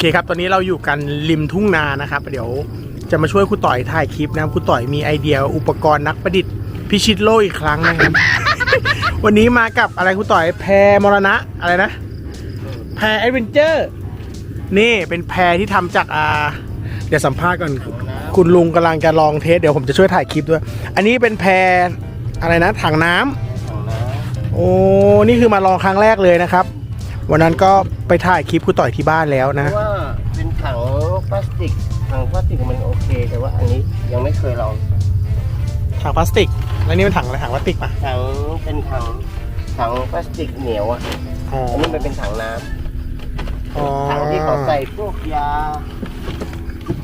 เคครับ ตอนนี้เราอยู่กันริมทุ่งนานะครับ เดี๋ยวจะมาช่วยครูต่อยถ่ายคลิปนะครับครูต่อยมีไอเดียอุปกรณ์นักประดิษฐ์พิชิตโลกอีกครั้งนะครับ วันนี้มากับอะไรครูต่อยแพรมรณะอะไรนะ แพรแอดเวนเจอร์นี่เป็นแพรที่ทำจากอ่าเดี๋ยวสัมภาษณ์ก่อนคุณลุงกำลังจะลองเทสเดี๋ยวผมจะช่วยถ่ายคลิปด้วย อันนี้เป็นแพรอะไรนะถังน้ำโอ้นี่คือมาลองครั้งแรกเลยนะครับ วันนั้นก็ไปถ่ายคลิปครูต่อยที่บ้านแล้วนะว่า พลาสติกถังพลาสติกมันโอเค แต่ว่าอันนี้ยังไม่เคยลองถังพลาสติก แล้วนี่เป็นถังอะไรถังพลาสติกป่ะถังเป็นถังถังพลาสติกเหนียวอะอ๋ออันนี้มันเป็นถังน้อ๋อำถังที่เขาใส่พวกยา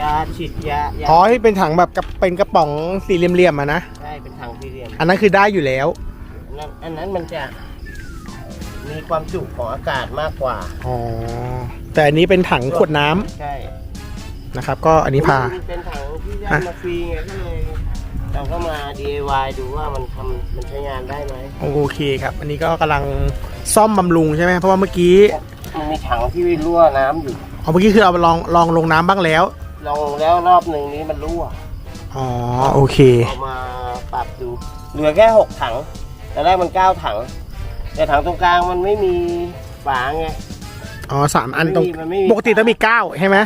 ยาฉีดยายาอ๋อที่เป็นถังแบบกับเป็นกระป๋องสี่เหลี่ยมๆอะนะใช่เป็นถังสี่เหลี่ยมอันนั้นคือได้อยู่แล้วอันนั้นอันนั้นมันจะมีความจุของอากาศมากกว่าอ๋อแต่อันนี้เป็นถังขวดน้ำใช่ นะครับ ก็อันนี้พา มันเป็นถังที่ได้อะมาฟรีไงก็เลยเราก็มา DIY ดูว่ามันทำมันใช้งานได้ไหมโอเคครับ อันนี้ก็กำลังซ่อมบำรุงใช่ไหมเพราะว่าเมื่อกี้มันมีถังที่รั่วน้ำอยู่ อ๋อเมื่อกี้คือเอาลองลองลงน้ำบ้างแล้ว ลองแล้วรอบหนึ่งนี้มันรั่วอ๋อโอเค เอามาปรับดู เหลือแค่หกถังแต่แรกมันเก้าถัง แต่ถังตรงกลางมันไม่มีฝาไง อ๋อสามอันตรง มันไม่มี ปกติต้องมีเก้าใช่ไหม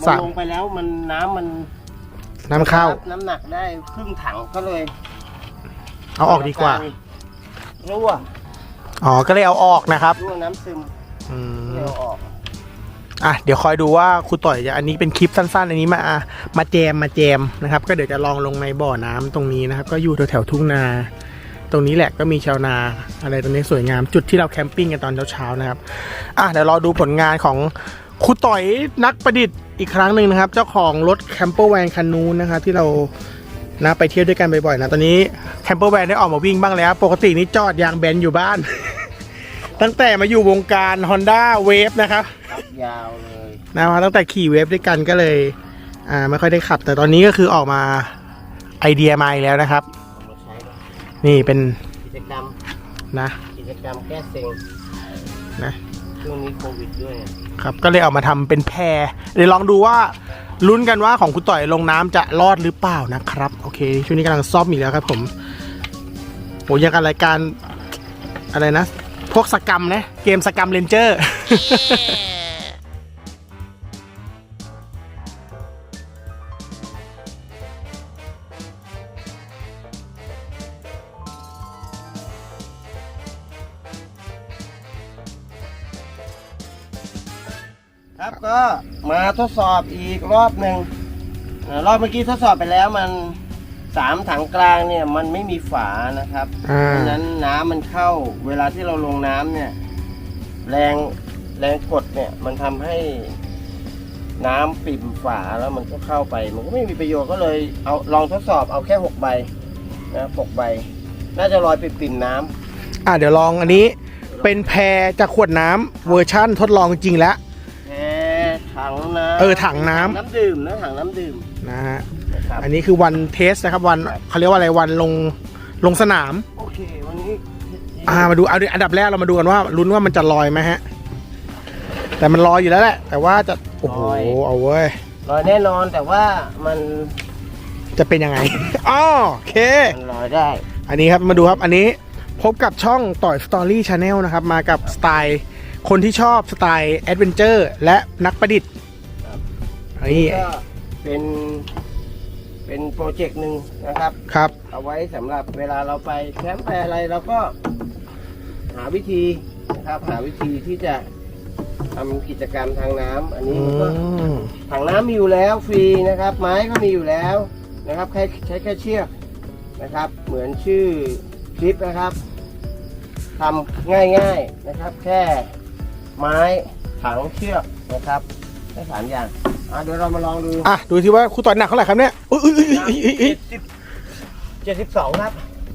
มันสามลงไปแล้วมันน้ำมันน้ำเข้า รับน้ำหนักได้ครึ่งถังก็เลยเอาออกดีกว่า รั่วอ๋อ ก็เลยเอาออกนะครับรั่วน้ำซึมอืก็เลยมเอาออก อะเดี๋ยวคอยดูว่าครูต่อยจะอันนี้เป็นคลิปสั้นๆ อันนี้มาอะมาแจมมาแจมนะครับ ก็เดี๋ยวจะลองลงในบ่อน้ำตรงนี้นะครับ ก็อยู่แถวๆทุ่งนา ตรงนี้แหละก็มีชาวนาอะไรตรงนี้สวยงามจุดที่เราแคมปิ้งกันตอนเช้าๆนะครับ อะเดี๋ยวรอดูผลงานของครูต่อยนักประดิษฐ์ อีกครั้งหนึ่งนะครับ เจ้าของรถแคมเปอร์แวนคันนู้นนะครับที่เรานะไปเที่ยวด้วยกันบ่อยๆนะตอนนี้แคมเปอร์แวนได้ออกมาวิ่งบ้างแล้ว ปกตินี่จอดยางแบนอยู่บ้าน ตั้งแต่มาอยู่วงการ Honda Wave นะครับครับยาวเลยนะครับตั้งแต่ขี่เวฟด้วยกันก็เลยอ่าไม่ค่อยได้ขับ แต่ตอนนี้ก็คือออกมาไอเดียมาอีกแล้วนะครับเอามาใช้นี่เป็นกิจกรรมนะกิจกรรมแก้เซ็งนะช่วงนี้โควิดด้วย ครับก็เลยเอามาทำเป็นแพรเดี๋ยวลองดูว่าลุ้นกันว่าของคุณต่อยลงน้ำจะรอดหรือเปล่านะครับ โอเค ช่วงนี้กำลังซ่อมอีกแล้วครับผมโหยังกันรายการอะไรนะ พวกสกรรมนะ เกมสกรรมเรนเจอร์ ครับก็มาทดสอบอีกรอบหนึ่งอ่ารอบเมื่อกี้ทดสอบไปแล้วมันสามถังกลางเนี่ยมันไม่มีฝานะครับอ่าเพราะฉะนั้นน้ำมันเข้าเวลาที่เราลงน้ำเนี่ย แรงแรงกดเนี่ยมันทำให้น้ำปิ่มฝาแล้วมันก็เข้าไป มันก็ไม่มีประโยชน์ก็เลยเอาลองทดสอบเอาแค่หกใบนะหกใบ น่าจะลอยปิ่มๆน้ำ อะเดี๋ยวลองอันนี้เป็นแพรจากขวดน้ำเวอร์ชั่นทดลองจริงแล้วแค่ ถังน้ำเออถังน้ำ น้ำดื่มนะถังน้ำดื่มนะฮะนะครับอันนี้คือวันเทสนะครับวันเขาเรียกว่าอะไรวันลงลงสนาม โอเควันนี้อ่ามาดูเอาดิอันดับแรกเรามาดูกันว่าลุ้นว่ามันจะลอยไหมฮะ แต่มันลอยอยู่แล้วแหละ แต่ว่าจะโอ้โหเอาเว้ยลอยแน่นอนแต่ว่ามันจะเป็นยังไง อ๋อโอเค มันลอยได้อันนี้ครับมาดูครับอันนี้พบกับช่องต่อยสตอรี่ชาแนลนะครับ มากับสไตล์ คนที่ชอบสไตล์แอดเวนเจอร์และนักประดิษฐ์ครับนี่ก็เป็นเป็นโปรเจกต์หนึ่งนะครับ ครับ เอาไว้สำหรับเวลาเราไปแคมป์ไปอะไรเราก็หาวิธีนะครับ หาวิธีที่จะทำกิจกรรมทางน้ำอันนี้อืมันก็มถังน้ำมีอยู่แล้วฟรีนะครับ ไม้ก็มีอยู่แล้วนะครับแค่ใช้แค่เชือกนะครับ เหมือนชื่อคลิปนะครับทำง่ายๆนะครับ แค่ ไม้ถังเชือกนะครับแค่สามอย่างอะเดี๋ยวเรามาลองดูอะดูที่ว่าครูต่อยหนักเท่าไหร่ครับเนี่ยอุ้ยอุ้ยอุ้ยอุ้ยอุ้ยอุ้ยเจ็ดสิบเจ็ดสิบสองครับ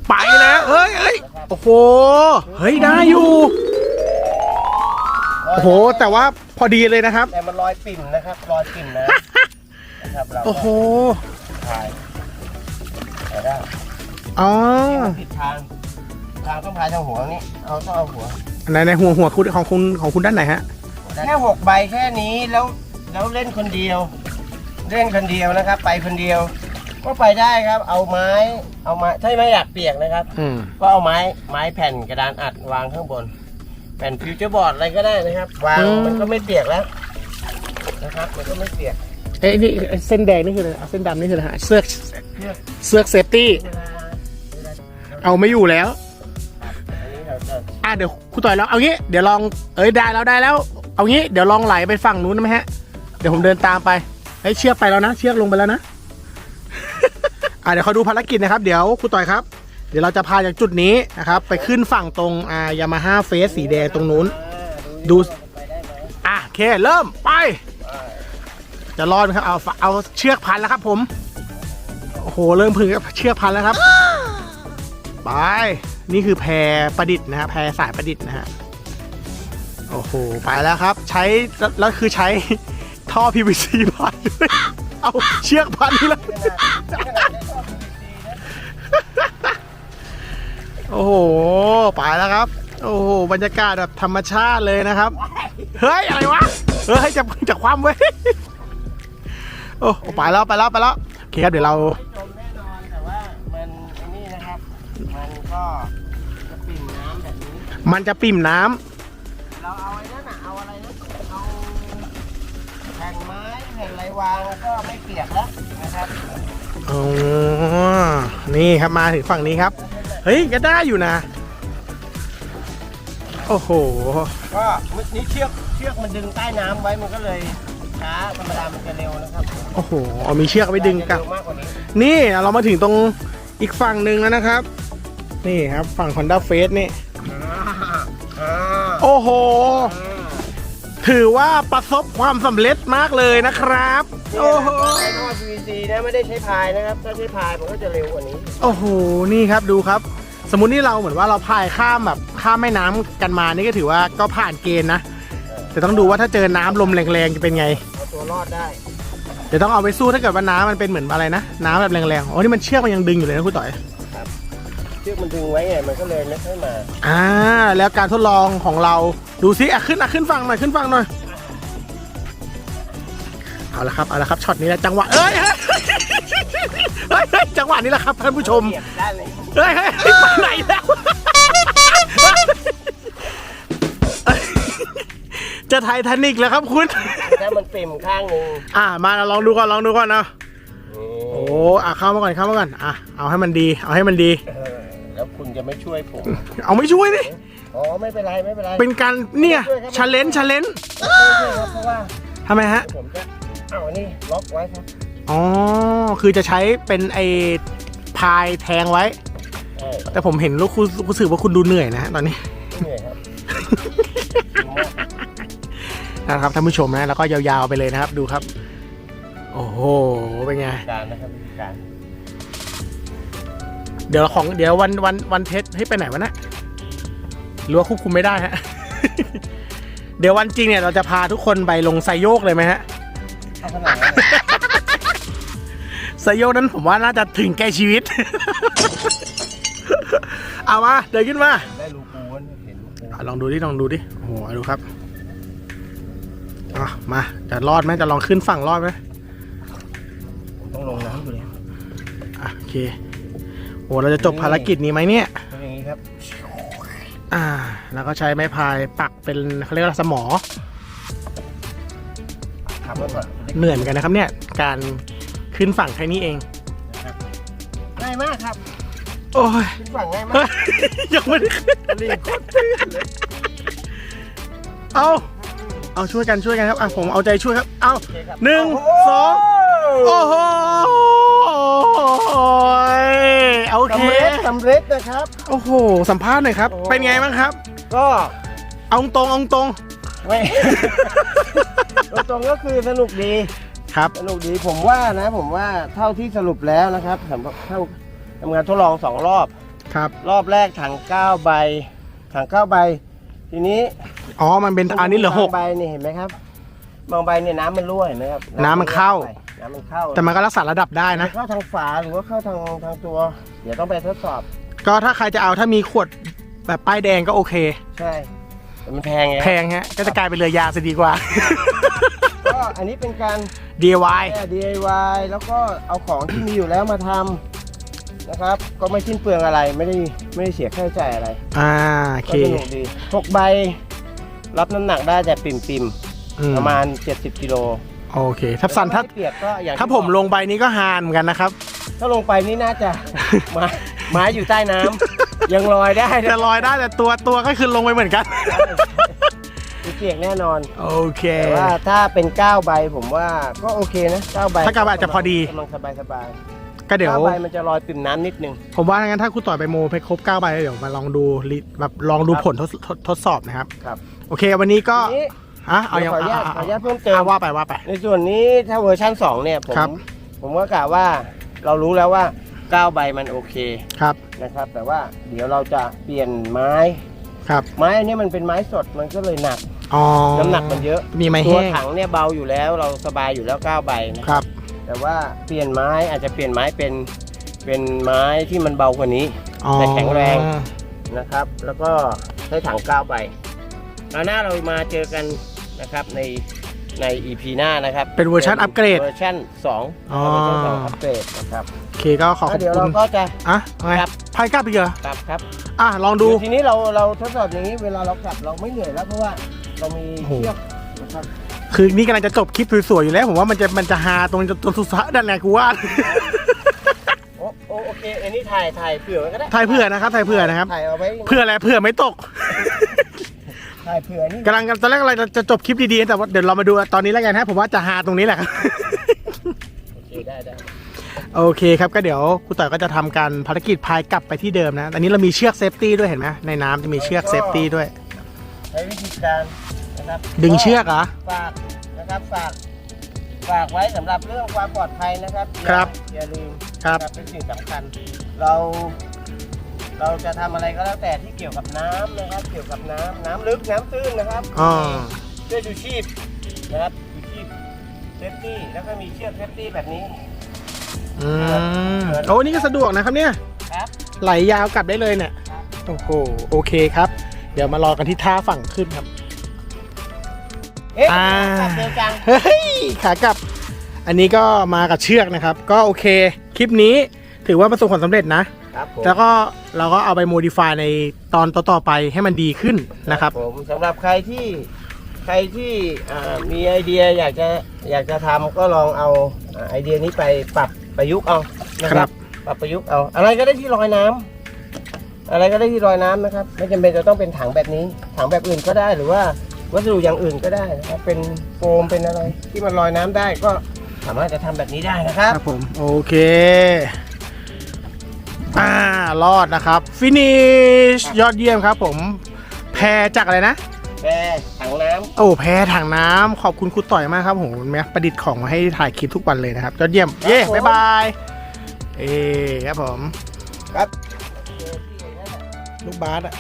ไปแล้วเฮ้ยเฮ้ยนะครับโอ้โหเฮ้ยได้อยู่โอ้โหแต่ว่าพอดีเลยนะครับ แต่มันลอยปิ่มนะครับลอยปิ่มนะนะครับเราโอ้โหถ่ายถ่ายได้อ๋อผิดทางทางต้องพายทางหัวนี่เอาต้องเอาหัว ในในหัวหัวคุณของคุณของคุณด้านไหนฮะ แค่หกใบแค่นี้แล้วแล้วเล่นคนเดียว เล่นคนเดียวนะครับ ไปคนเดียว ก็ไปได้ครับ เอาไม้เอาไม้ถ้าไม่อยากเปียกนะครับ อืมก็เอาไม้ไม้แผ่นกระดานอัดวางข้างบน แผ่นฟิวเจอร์บอร์ดอะไรก็ได้นะครับ วางมันก็ไม่เปียกแล้วนะครับ มันก็ไม่เปียกเอ้ยนี่เส้นแดงนี่คืออะไรเอาเส้นดำนี่คืออะไรฮะเสื้อเลือกเสื้อเซฟตี้ เวลาเวลา เอาไม่อยู่แล้วอันนี้เราจะ อะเดี๋ยวครูต่อยลองเอางี้เดี๋ยวลองเอ้ยได้แล้วได้แล้ว เอางี้เดี๋ยวลองไหลไปฝั่งนู้นได้ไหมฮะเดี๋ยวผมเดินตามไปเฮ้เชือกไปแล้วนะเชือกลงไปแล้วนะอะเดี๋ยวเขาดูภารกิจนะครับ เดี๋ยวครูต่อยครับ เดี๋ยวเราจะพาจากจุดนี้นะครับ ไปขึ้นฝั่งตรงอ่ายามาฮ่าเฟสสีแดงตรงนู้น ดูว่ามันไปได้ไหมอะโอเคเริ่มไป จะรอดไหมครับเอาเอาเชือกพันแล้วครับ ผมโอ้โหเริ่มพึงเชือกพันแล้วครับ ไป นี่คือแพรประดิษฐ์นะฮะแพรสายประดิษฐ์นะฮะโอ้โหไปแล้วครับ ใช้แล้วคือใช้ท่อ PVC พันด้วยเอาเชือกพันเลยขนาดขนาดได้ชอบ PVC นะโอ้โหไปแล้วครับ โอ้โหบรรยากาศแบบธรรมชาติเลยนะครับ เฮ้ย อะไรวะ เฮ้ยจะจะคว่ำเว้ย โอ้ไปแล้วไปแล้วไปแล้วโอเคครับเดี๋ยวเรา มันก็จะปิ่มน้ำแบบนี้ มันจะปิ่มน้ำเราเอาไอ้นั่นน่ะเอาอะไรนะเอาแผ่นไม้แผ่นอะไรวางก็ไม่เปียกแล้วนะครับอ๋อนี่ครับมาถึงฝั่งนี้ครับ เฮ้ยก็ได้อยู่นะ โอ้โห ก็นี่เชือกเชือกมันดึงใต้น้ำไว้มันก็เลยช้าธรรมดามันจะเร็วนะครับโอ้โหเอามีเชือกเอาไปดึงกลับจะเร็วมากกว่านี้นี่เรามาถึงตรงอีกฝั่งหนึ่งแล้วนะครับ นี่ครับ ฝั่ง Honda f a c e นี่อ่าโอ้โหอ่าถือว่าประสบความสำเร็จมากเลยนะครับ โอ้โห ใช้ท่อ PVC นะไม่ได้ใช้พายนะครับ ถ้าใช้พายมันก็จะเร็วกว่านี้ โอ้โห นี่ครับดูครับ สมมุตินี่เราเหมือนว่าเราพายข้ามแบบข้ามแม่น้ำกันมานี่ก็ถือว่าก็ผ่านเกณฑ์นะ แต่ต้องดูว่าถ้าเจอน้ำลมแรงๆจะเป็นไง เอาตัวรอดได้ เดี๋ยวต้องเอาไปสู้ถ้าเกิดว่าน้ำมันเป็นเหมือนอะไรนะ น้ำแบบแรงๆอ๋อนี่มันเชือกมันยังดึงอยู่เลยนะคุณต่อยเชือกมันดึงไว้ไงมันก็เลยไม่ค่อยมาอ่าแล้วการทดลองของเราดูซิอะขึ้นอะขึ้นฝั่งหน่อยขึ้นฝั่งหน่อยเอาละครับเอาละครับช็อตนี้แหละจังหวะเอ้ยเฮ้ยเฮ้ยเฮ้ยจังหวะนี้แหละครับท่านผู้ชมเปียกได้เลยเฮ้ยเฮ้ยเฮ้ยไปไหนแล้วจะไททานิกแล้วครับคุณ ถ้ามันปิ่มข้างหนึงอ่ามาลองดูก่อนลองดูก่อนนะนี่โอ้อะเข้ามาก่อนเข้ามาก่อนอะเอาให้มันดี เอาให้มันดี เออแล้วคุณ จะไม่ช่วยผม เอาไม่ช่วยดิอ๋อไม่เป็นไรไม่เป็นไรเป็นการเนี่ยชาเลนจ์ชาเลนจ์ไม่ช่วยครับเพราะว่าทำไมฮะ ผมจะเอาอันนี้ล็อกไว้ครับอ๋อ คือจะใช้เป็นไอ้พายแทงไว้ ใช่แต่ผมเห็นแล้วคุณรู้สึกว่าคุณดูเหนื่อยนะฮะตอนนี้ ไม่เหนื่อยครับ นะครับท่านผู้ชมนะ แล้วก็ยาวๆไปเลยนะครับ ดูครับ โอ้โห เป็นไง การนะครับวิธีการ เดี๋ยวของเดี๋ยววันวันวันเทสให้ไปไหนวะนะหรือว่าควบคุมไม่ได้ฮะ เดี๋ยววันจริงเนี่ยเราจะพาทุกคนไปลงไซโยกเลยไหมฮะเอาขนาดนั้นเลยไซโยกนั้นผมว่าน่าจะถึงแก่ชีวิต เอามาเดินขึ้นมาได้รูปูนเห็นรูปูอะลองดูดิลองดูดิโอ้โหเอาดูครับอะมาจะรอดไหมจะลองขึ้นฝั่งรอดไหมผมต้องลงน้ำอยู่เลยอะโอเค โอ้เราจะจบภารกิจนี้ไหมเนี่ยเป็นอย่างนี้ครับ อ่า แล้วก็ใช้ไม้พายปักเป็นเขาเรียกว่าสมอทำไว้ก่อนเหนื่อยเหมือนกันนะครับเนี่ย การขึ้นฝั่งแค่นี้เอง ง่ายมากครับ โอ้ย ขึ้นฝั่งง่ายมาเฮ้กยยังไม่ได้ขึ้นรีบโคตรตื้นเลยเอาเอาช่วยกันช่วยกันครับ อะผมเอาใจช่วยครับ เอาโอเคครับหนึ่งสองโอ้โหโอเคสำเร็จสำเร็จนะครับ โอ้โห สัมภาษณ์หน่อยครับ โอ้ เป็นไงบ้างครับ ก็เอาตรงเอาตรงไม่ ตรงๆก็คือสนุกดี ครับ สนุกดีผมว่านะ ผมว่าเท่าที่สรุปแล้วนะครับสำหรับเท่าทำงานทดลองสองรอบ ครับ รอบแรกถังเก้าใบถังเก้าใบทีนี้อ๋อ มันเป็นอันนี้เหลือหกบางใบนี่เห็นไหมครับ บางใบเนี่ยน้ำมันรั่วเห็นไหมครับน้ำมันเข้า น้ำมันเข้าแต่มันก็รักษาระดับได้นะ เข้าทางฝาหรือว่าเข้าทางทางตัว เดี๋ยวต้องไปทดสอบ ก็ถ้าใครจะเอาถ้ามีขวดแบบป้ายแดงก็โอเค ใช่แต่มันแพงไงแพงฮะก็จะกลายเป็นเรือยางซะดีกว่า ก็อันนี้เป็นการ DIY แก้ DIY แล้วก็เอาของที่มีอยู่แล้วมาทำนะครับ ก็ไม่สิ้นเปลืองอะไรไม่ได้ไม่ได้เสียค่าใช้จ่ายอะไรอ่าโอเคก็สนุกดีหกใบรับน้ำหนักได้แต่ปิ่มปิมๆ อืม ประมาณ 70กิโลโอเคถ้าสันถ้าไม่ให้เปียกก็อย่างที่ถ้าผมบอกลงไปนี้ก็ฮานเหมือนกันนะครับ ถ้าลงไปนี่น่าจะ ไม้ไม้อยู่ใต้น้ำ ยังลอยได้จะลอยได้แต่ตัวตัวก็คือลงไปเหมือนกันมีเปียกแน่นอน โอเค แต่ว่าถ้าเป็น9ใบผมว่าก็โอเคนะ9ใบถ้าเก้าใบอาจจะพอดี กำลังสบายสบายก็เดี๋ยว9ใบมันจะลอยปิ่มน้ำนิดนึง ผมว่างั้นถ้าครูต่อยไปโมไปครบ9ใบเดี๋ยวมาลองดูลิแบบลองดูครับผลทดทดทดสอบนะครับ ครับ โอเค วันนี้ก็ทีนี้ อะเอาเดี๋ยัยวงขออนุญาตอะขออนุอะญาตเพิ่มเติอะมว่าไปว่าไป ในส่วนนี้ถ้าเวอร์ชัน2 เนี่ย ผม ครับ ผมก็กะว่าเรารู้แล้วว่า 9 ใบมันโอเคครับนะครับ แต่ว่าเดี๋ยวเราจะเปลี่ยนไม้ ครับไม้อันนี้มันเป็นไม้สดมันก็เลยหนัก อ๋อน้ำหนักมันเยอะ มีไม้ตัวแห้งถังเนี่ยเบาอยู่แล้วเราสบายอยู่แล้ว 9 ใบนะครับแต่ว่าเปลี่ยนไม้อาจจะเปลี่ยนไม้เป็นเป็นไม้ที่มันเบากว่านี้ อ๋อแต่แข็งแรง นะครับ แล้วก็ใช้ถัง9ใบคราวหน้าเรามาเจอกัน นะครับในใน EP หน้านะครับเป็นเวอร์ชันอัปเกรดเวอร์ชัน2อ๋อ เวอร์ชัน2อัปเกรดนะครับโอเคก็ขอขแล้อวบเดี๋ยวคุเราณก็จะ อะไงครับ พายกลับอีกเหรอกลับครับอะลองดู เยวทีนี้เราเราทดสอบอย่างนี้เวลาเรากลับเราไม่เหนื่อยแล้วเพราะว่าเรามีโอ้โห เชือกนะครับคือนี่กำลังจะจบคลิปสวยๆอยู่แล้ว ผมว่ามันจะมันจะฮาตรงตรงสุดท้ายนั่นแหละกูว่า โอโอโอเค อันนี้ถ่ายถ่ายเผื่อไว้ก็ได้ถ่ายเผื่อนะครับถ่ายเผื่อนะครับ ถ่ายเอาไว้เผื่ออะไรเผื่อไม่ตก ถ่ายเผื่อนี่กำลังตอนแรกเราจะจบคลิปดีๆแต่ว่าเดี๋ยวเรามาดูตอนนี้แล้วกันฮะผมว่าจะฮาตรงนี้แหละครับโอเคได้ได้โอเคครับก็เดี๋ยวครูต่อยก็จะทำการภารกิจพายกลับไปที่เดิมนะอันนี้เรามีเชือกเซฟตี้ด้วยเห็นไหมในน้ำจะมีเชือกเซฟตี้ด้วยใช้วิธีการนะครับดึงเชือกเหรอฝากนะครับฝากฝากไว้สำหรับเรื่องความปลอดภัยนะครับอย่าครับอย่าลืมครับนะเป็นสิ่งสำคัญ เรา เราจะทำอะไรก็แล้วแต่ที่เกี่ยวกับน้ำนะครับ เกี่ยวกับน้ำน้ำลึกน้ำตื้นนะครับอ๋อช่วยดูชีพนะครับดูชีพเซฟตี้แล้วก็มีเชือกเซฟตี้แบบนี้ อืมโอ้นี่ก็สะดวกนะครับเนี่ย ครับ ไหลยาวกลับได้เลยเนี่ย โอ้โห โอเคครับ เดี๋ยวมารอกันที่ท่าฝั่งขึ้นครับ เอ๊ะอ่า ขับเร็วจัง เฮ้ย ขากลับ อันนี้ก็มากับเชือกนะครับ ก็โอเค คลิปนี้ถือว่าประสบความสำเร็จนะ ครับผมแล้วก็เราก็เอาไปโมดิฟายในตอนต่อๆไปให้มันดีขึ้นนะครับ ผมสำหรับใครที่ใครที่อ่ามีไอเดียอยากจะอยากจะทำก็ลองเอาอ่าไอเดียนี้ไปปรับประยุกต์เอานะคครัรับ บ ปรับประยุกต์เอา อะไรก็ได้ที่ลอยน้ำอะไรก็ได้ที่ลอยน้ำนะครับ ไม่จำเป็นจะต้องเป็นถังแบบนี้ ถังแบบอื่นก็ได้หรือว่าวัสดุอย่างอื่นก็ได้นะครับเป็นโฟมเป็นอะไรที่มันลอยน้ำได้ก็สามารถจะทำแบบนี้ได้นะครับ ครับผม โอเค อ่ารอดนะครับฟินิชยอดเยี่ยมครับ ผมแพรจากอะไรนะแพรถังน้ำโอ้แพรถังน้ำขอบคุณครูต่อยมากครับผมแม่ประดิษฐ์ของมาให้ถ่ายคลิปทุกวันเลยนะครับ ยอดเยี่ยม เย้บ๊ายบายเอ้ครับผมครับลูกบาสอะ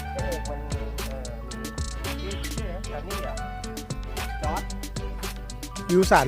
ยูสัน